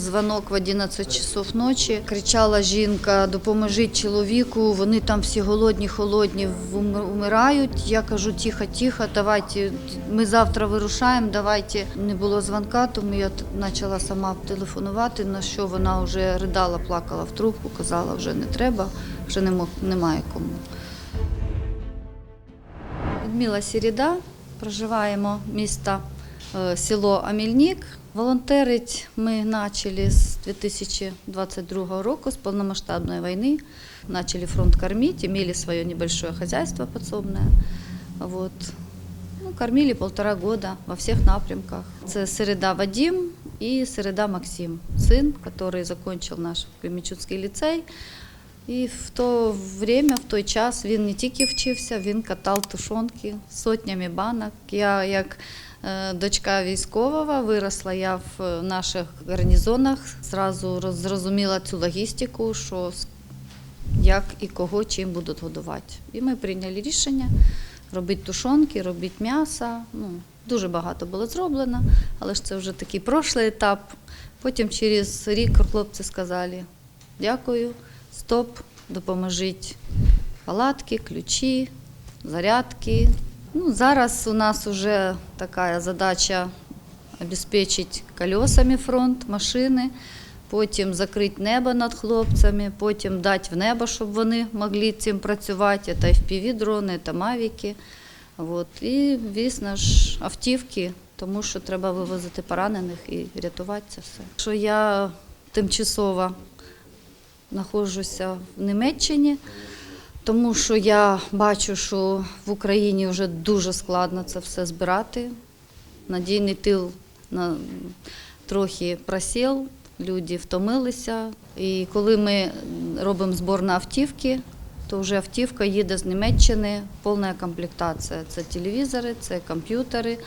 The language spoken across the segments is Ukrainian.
Дзвонок в 11 часов ночі. Кричала жінка: допоможіть чоловіку. Вони там всі голодні, холодні, вмир- вмирають. Я кажу, тихо, тихо, давайте. Ми завтра вирушаємо. Давайте не було дзвонка, тому я почала сама телефонувати. На що вона вже ридала, плакала в трубку, казала, вже не треба, вже не мог, немає кому. Людмила Сіріда, проживаємо місто е, село Амільнік. Волонтерить ми почали з 2022 року, з повномасштабної війни. Начали фронт кормить, имели свое небольшое хозяйство подсобное. Вот. Ну, кормили полтора года во всех напрямках. Це Середа Вадим і Середа Максим, сын, который закончил наш Кременчуцький ліцей. І в то время, в той час він не тільки вчився, він катав тушонки сотнями банок. Я як е, дочка військового виросла я в е, наших гарнізонах, зразу зрозуміла цю логістику, що як і кого чим будуть годувати. І ми прийняли рішення робити тушонки, робити м'ясо. Ну, дуже багато було зроблено, але ж це вже такий прошлий етап. Потім через рік хлопці сказали дякую, стоп, допоможіть палатки, ключі, зарядки. Ну, зараз у нас вже така задача обезпечити колесами фронт машини, потім закрити небо над хлопцями, потім дати в небо, щоб вони могли цим працювати. Це FPV-дрони, це мавіки. От. І, звісно ж, автівки, тому що треба вивозити поранених і рятувати це все. Що я тимчасово знаходжуся в Німеччині, тому що я бачу, що в Україні вже дуже складно це все збирати. Надійний тил на, трохи просів, люди втомилися. І коли ми робимо збор на автівки, то вже автівка їде з Німеччини, повна комплектація. Це телевізори, це комп'ютери.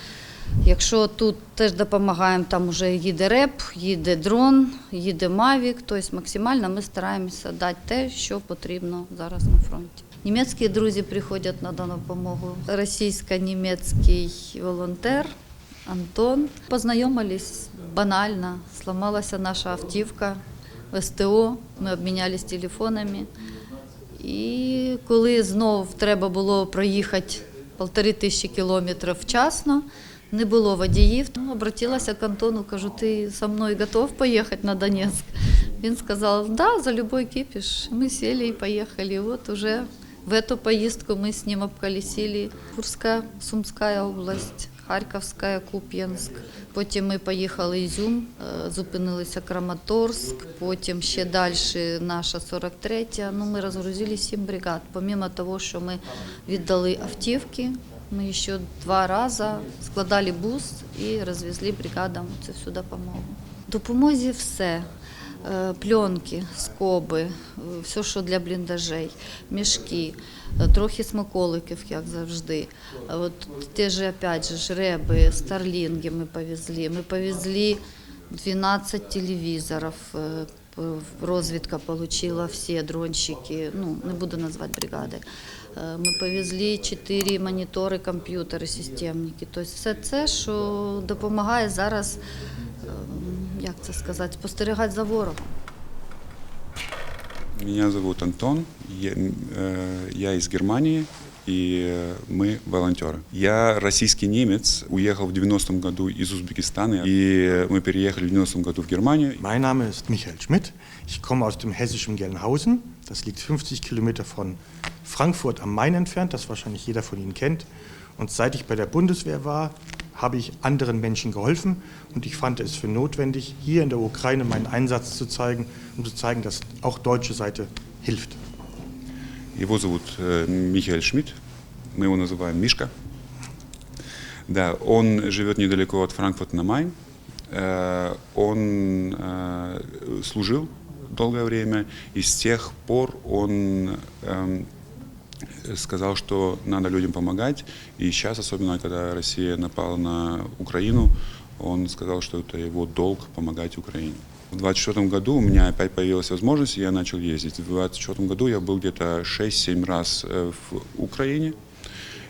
Якщо тут теж допомагаємо, там вже їде реп, їде дрон, їде Мавік, тобто максимально ми стараємося дати те, що потрібно зараз на фронті. Німецькі друзі приходять на допомогу. Російсько-німецький волонтер Антон. Познайомились банально, сломалася наша автівка в СТО, ми обмінялись телефонами. І коли знов треба було проїхати полтори тисячі кілометрів вчасно, не було водіїв, то обратилася к Антону, кажу, ти со мною готов поїхати на Донецьк? Він сказав, да, за любой кипиш. Ми сели і поїхали. От уже в эту поїздку ми з ним обколесили Курська, Сумська область, Харківська, Куп'янськ. Потім ми поїхали Ізюм, е, зупинилися Краматорськ, потім ще далі наша 43-я. Ну, ми розгрузили сім бригад. Помимо того, що ми віддали автівки, ми ще два рази складали бус і розвезли бригадам цю всю допомогу. Допомозі все. Е, Пленки, скоби, е, все, що для бліндажей, мішки, е, трохи смаколиків, як завжди. От ті ж, опять же, ж, реби, старлінги ми повезли. Ми повезли 12 телевізорів. Е, Розвідка отримала всі дронщики, ну, не буду назвати бригади. Е, Ми повезли 4 монітори, комп'ютери, системники. Тобто все це, що допомагає зараз, ем, як це сказати, спостерігати за ворогом. Меня зовут Антон, я, э, я из Германии, и э, мы волонтеры. Я российский немец, уехал в 90-м году из Узбекистана, и мы переехали в 90-м году в Германию. Mein Name ist Michael Schmidt. Ich komme aus dem hessischen Gelnhausen. Das liegt 50 Kilometer von Frankfurt am Main entfernt, das wahrscheinlich jeder von Ihnen kennt. Und seit ich bei der Bundeswehr war, habe ich anderen Menschen geholfen und ich fand es für notwendig, hier in der Ukraine meinen Einsatz zu zeigen, um zu zeigen, dass auch deutsche Seite hilft. Его зовут э, Михаил Шмидт, мы его называем Мишка. Да, он живет недалеко от Франкфурта на Майн. Э, Он э, служил долгое время, и с тех пор он эм, сказал, что надо людям помогать. И сейчас, особенно когда Россия напала на Украину, он сказал, что это его долг помогать Украине. В 2024 году у меня опять появилась возможность, и я начал ездить. В 2024 году я был где-то 6-7 раз э, в Украине.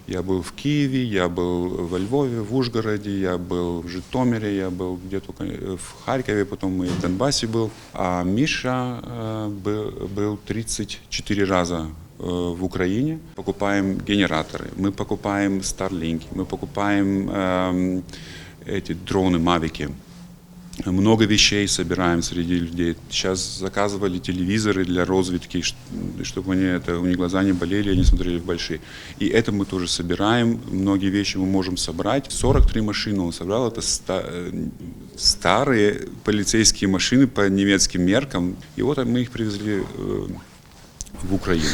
Я был в Киеве, я был во Львове, в Ужгороде, я был в Житомире, я был где только э, в Харькове, потом и в Донбассе был. А Миша э, был, был 34 раза э, в Украине. Покупаем генераторы, мы покупаем Starlink, мы покупаем эм, эти дроны Мавики. Много вещей собираем среди людей. Сейчас заказывали телевизоры для разведки, чтобы они это, у них глаза не болели, они смотрели в большие. И это мы тоже собираем. Многие вещи мы можем собрать. 43 машины он собрал. Это ста- э, старые полицейские машины по немецким меркам. И вот мы их привезли э, в Украину.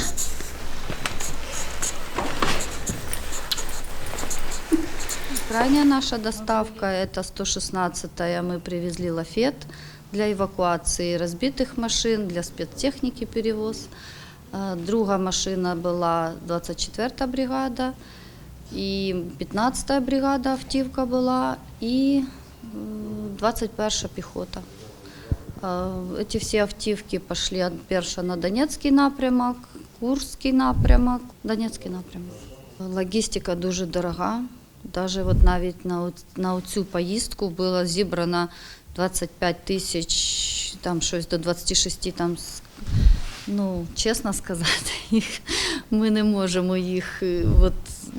Крайняя наша доставка – это 116-я. Мы привезли лафет для эвакуации разбитых машин, для спецтехники перевоз. Е, Друга машина була 24-та бригада, і 15-та бригада автівка була, і м, 21-ша піхота. Е, Эти всі автівки пішли перша на Донецький напрямок, Курський напрямок, Донецький напрямок. Логістика дуже дорога. Даже от навіть на, на цю поїздку було зібрано 25 тисяч, там щось до 26, там, ну, чесно сказати, їх, ми не можемо їх, е, от,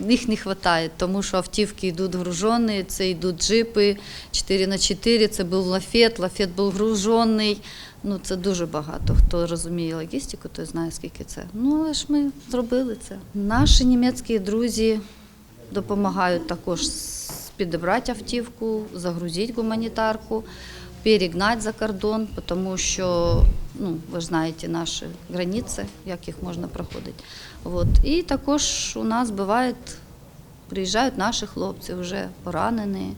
їх не вистачає, тому що автівки йдуть гружені, це йдуть джипи 4 на 4 це був лафет, лафет був гружений. Ну, це дуже багато. Хто розуміє логістику, той знає, скільки це. Ну, але ж ми зробили це. Наші німецькі друзі допомагають також підібрати автівку, загрузити гуманітарку, перегнати за кордон, тому що, ну, ви ж знаєте, наші границі, як їх можна проходити. От. І також у нас буває, приїжджають наші хлопці вже поранені,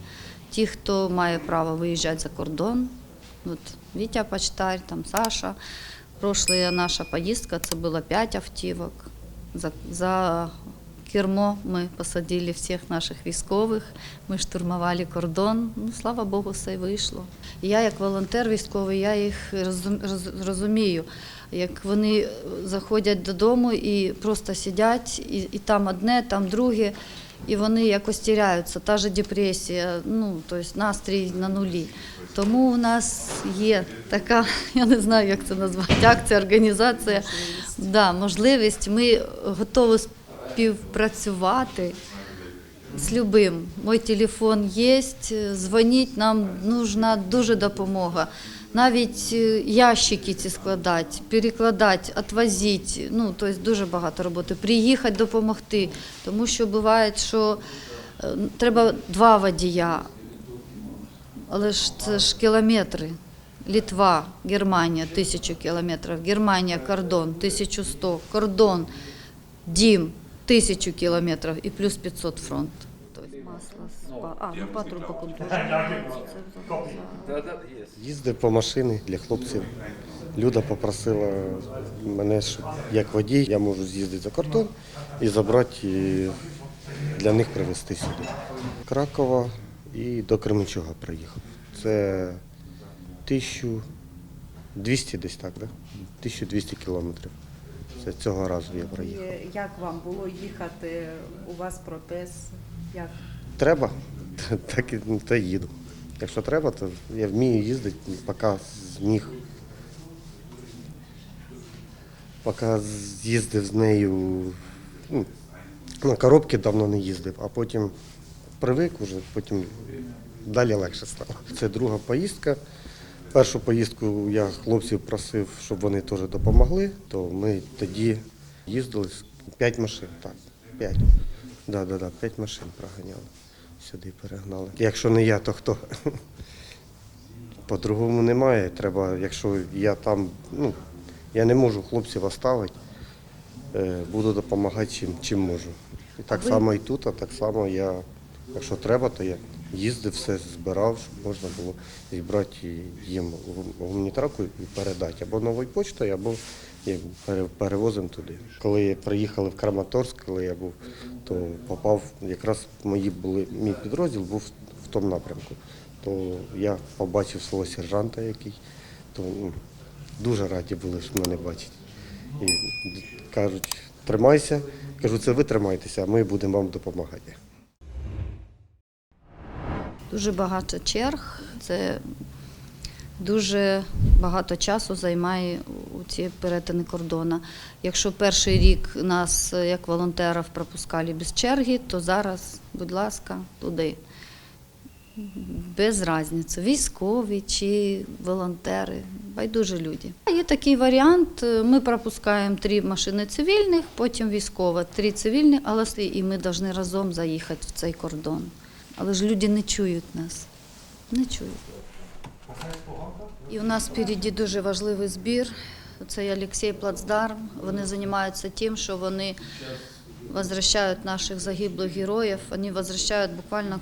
ті, хто має право виїжджати за кордон. От Вітя Почтарь, там Саша. Прошла наша поїздка, це було 5 автівок. За, за кермо ми посадили всіх наших військових, ми штурмували кордон. Ну, слава Богу, все вийшло. Я, як волонтер військовий, я їх розумію. Як вони заходять додому і просто сидять, і, і там одне, там друге, і вони якось тіряються. Та ж депресія, ну, тобто настрій на нулі. Тому у нас є така, я не знаю, як це назвати, акція, організація. Да, можливість. Ми готові співпрацювати з любим. Мой телефон є, дзвоніть, нам нужна дуже допомога. Навіть е, ящики ці складати, перекладати, відвозити. Ну, тобто дуже багато роботи. Приїхати, допомогти. Тому що буває, що е, треба два водія, але ж це ж кілометри. Літва, Германія тисячу кілометрів, Германія кордон 1100, кордон, дім тисячу кілометрів і плюс 500 фронт. Спа... а, ну патрубок. Їздив по машині для хлопців. Люда попросила мене, щоб як водій я можу з'їздити за кордон і забрати і для них привезти сюди. Кракова і до Кременчуга приїхав. Це 1200 десь так, да? 1200 кілометрів. Це цього разу я приїхав. І Як вам було їхати? У вас протез? Як? Треба, так і та їду. Якщо треба, то я вмію їздити, поки зміг. Поки з'їздив з нею, ну, на коробки давно не їздив, а потім привик вже, потім далі легше стало. Це друга поїздка. Першу поїздку я хлопців просив, щоб вони теж допомогли, то ми тоді їздили п'ять машин, так, п'ять. Да, да, да, п'ять машин проганяли. Сюди перегнали. Якщо не я, то хто? По-другому немає. Треба, якщо я там, ну, я не можу хлопців оставити, е, буду допомагати чим, чим можу. І так само і тут, а так само я, якщо треба, то я їздив, все збирав, щоб можна було зібрати їм гум- гуманітарку і передати або новою почтою, або перевозимо туди. Коли приїхали в Краматорськ, коли я був, то попав, якраз мої були, мій підрозділ був в тому напрямку. То я побачив свого сержанта, який то ну, дуже раді були, що мене бачать. І кажуть, тримайся. Кажу, це ви тримайтеся, а ми будемо вам допомагати. Дуже багато черг. Це дуже багато часу займає у ці перетини кордону. Якщо перший рік нас як волонтерів пропускали без черги, то зараз, будь ласка, туди. Без різниці, військові чи волонтери, байдуже люди. Є такий варіант. Ми пропускаємо три машини цивільних, потім військова, три цивільні, але і ми повинні разом заїхати в цей кордон. Але ж люди не чують нас. Не чують. І у нас впереді дуже важливий збір. Це Олексій Плацдарм. Вони займаються тим, що вони возвращають наших загиблих героїв, вони возвращають буквально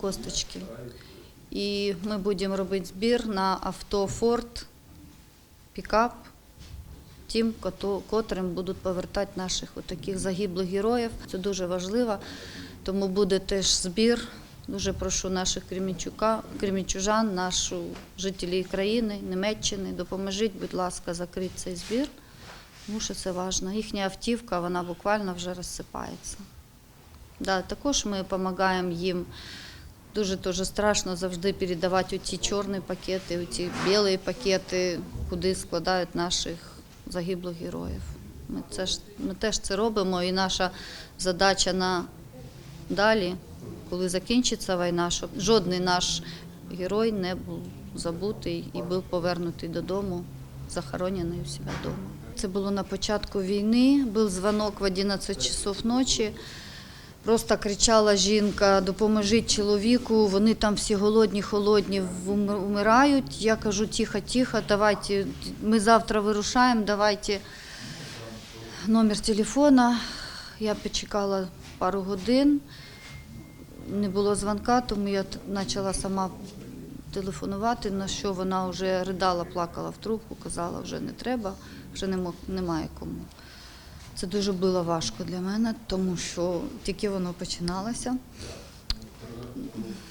косточки. І ми будемо робити збір на авто Форд, пікап, тим, котрим будуть повертати наших отаких загиблих героїв. Це дуже важливо, тому буде теж збір. Дуже прошу наших кремінчука, кремінчужан, нашу жителів країни, Німеччини, допоможіть, будь ласка, закрити цей збір, тому що це важливо. Їхня автівка, вона буквально вже розсипається. Да, також ми допомагаємо їм. Дуже дуже страшно завжди передавати ці чорні пакети, ці білі пакети, куди складають наших загиблих героїв. Ми, це ж, ми теж це робимо, і наша задача на далі, коли закінчиться війна, щоб жодний наш герой не був забутий і був повернутий додому, захоронений у себе вдома. Це було на початку війни, був дзвонок в 11 часов ночі. Просто кричала жінка, допоможіть чоловіку, вони там всі голодні, холодні, вмирають. Я кажу, тихо, тихо, давайте, ми завтра вирушаємо, давайте номер телефона. Я почекала пару годин, не було дзвонка, тому я почала сама телефонувати, на що вона вже ридала, плакала в трубку, казала, вже не треба, вже не мог, немає кому. Це дуже було важко для мене, тому що тільки воно починалося.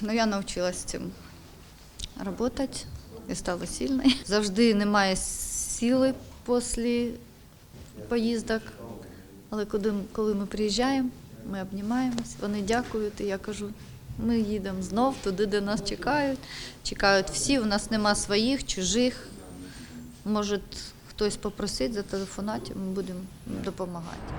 Ну, я навчилась з цим працювати і стала сильною. Завжди немає сили після поїздок, але коли ми приїжджаємо, ми обнімаємось, вони дякують, і я кажу, ми їдемо знов туди, де нас чекають. Чекають всі, у нас нема своїх, чужих. Може, хтось попросить зателефонувати, ми будемо допомагати.